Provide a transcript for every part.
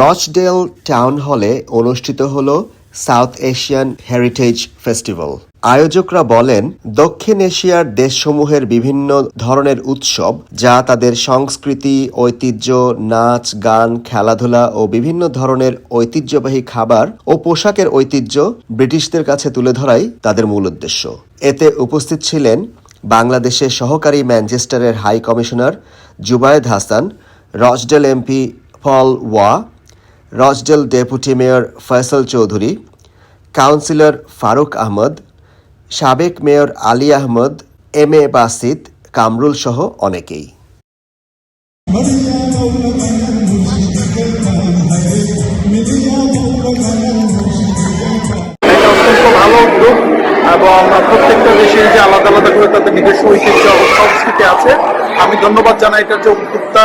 Rochdale town হলে অনুষ্ঠিত হল সাউথ এশিয়ান হেরিটেজ ফেস্টিভ্যাল। আয়োজকরা বলেন, দক্ষিণ এশিয়ার দেশসমূহের বিভিন্ন ধরনের উৎসব, যা তাদের সংস্কৃতি, ঐতিহ্য, নাচ, গান, খেলাধুলা ও বিভিন্ন ধরনের ঐতিহ্যবাহী খাবার ও পোশাকের ঐতিহ্য ব্রিটিশদের কাছে তুলে ধরাই তাদের মূল উদ্দেশ্য। এতে উপস্থিত ছিলেন বাংলাদেশের সহকারী ম্যানচেস্টারের high commissioner Zubayed Hasan, Rochdale MP Paul Waugh Rochdale deputy mayor Faisal Chowdhury, councillor Faruk Ahmed, সাবেক mayor Ali Ahmed, M A Basid, Kamrul সহ অনেকেই। এবং প্রত্যেকটা দেশের যে আলাদা আলাদা করে তাদের নিজস্ব ঐতিহ্য সংস্কৃতি আছে, আমি ধন্যবাদ জানাই। এটা যে উদ্যোক্তা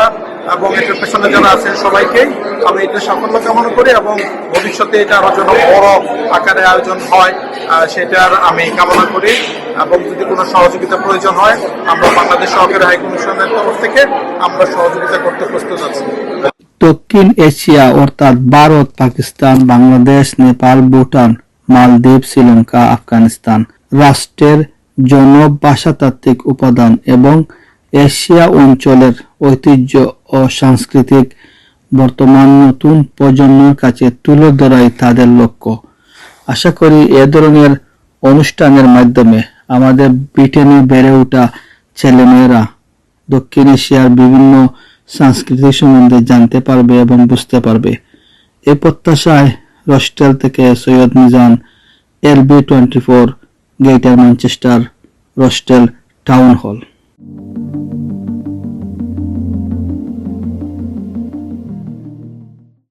এবং এটার পেছনে যারা আছেন সবাইকে আমি এটা সাফল্য কামনা করি এবং ভবিষ্যতে এটা আরও যেন বড় আকারে আয়োজন হয় সেটার আমি কামনা করি। এবং যদি কোনো সহযোগিতা প্রয়োজন হয়, আমরা বাংলাদেশ সহকারী হাই কমিশনের তরফ থেকে আমরা সহযোগিতা করতে প্রস্তুত আছি। দক্ষিণ এশিয়া, অর্থাৎ ভারত, পাকিস্তান, বাংলাদেশ, নেপাল, ভুটান, মালদ্বীপ, শ্রীলঙ্কা, আফগানিস্তান রাষ্ট্রের জনভাষাতাত্ত্বিক উপাদান এবং এশিয়া অঞ্চলের ঐতিহ্য ও সাংস্কৃতিক বর্তমান নতুন প্রজন্মের কাছে তুলে ধরাই তাদের লক্ষ্য। আশা করি এ ধরনের অনুষ্ঠানের মাধ্যমে আমাদের ব্রিটেনে বেড়ে ওঠা ছেলেমেয়েরা দক্ষিণ এশিয়ার বিভিন্ন সংস্কৃতি সম্বন্ধে জানতে পারবে এবং বুঝতে পারবে। এ প্রত্যাশায় রস্টেল থেকে Syed Mizan L B twenty four greater Manchester, Rochdale town hall.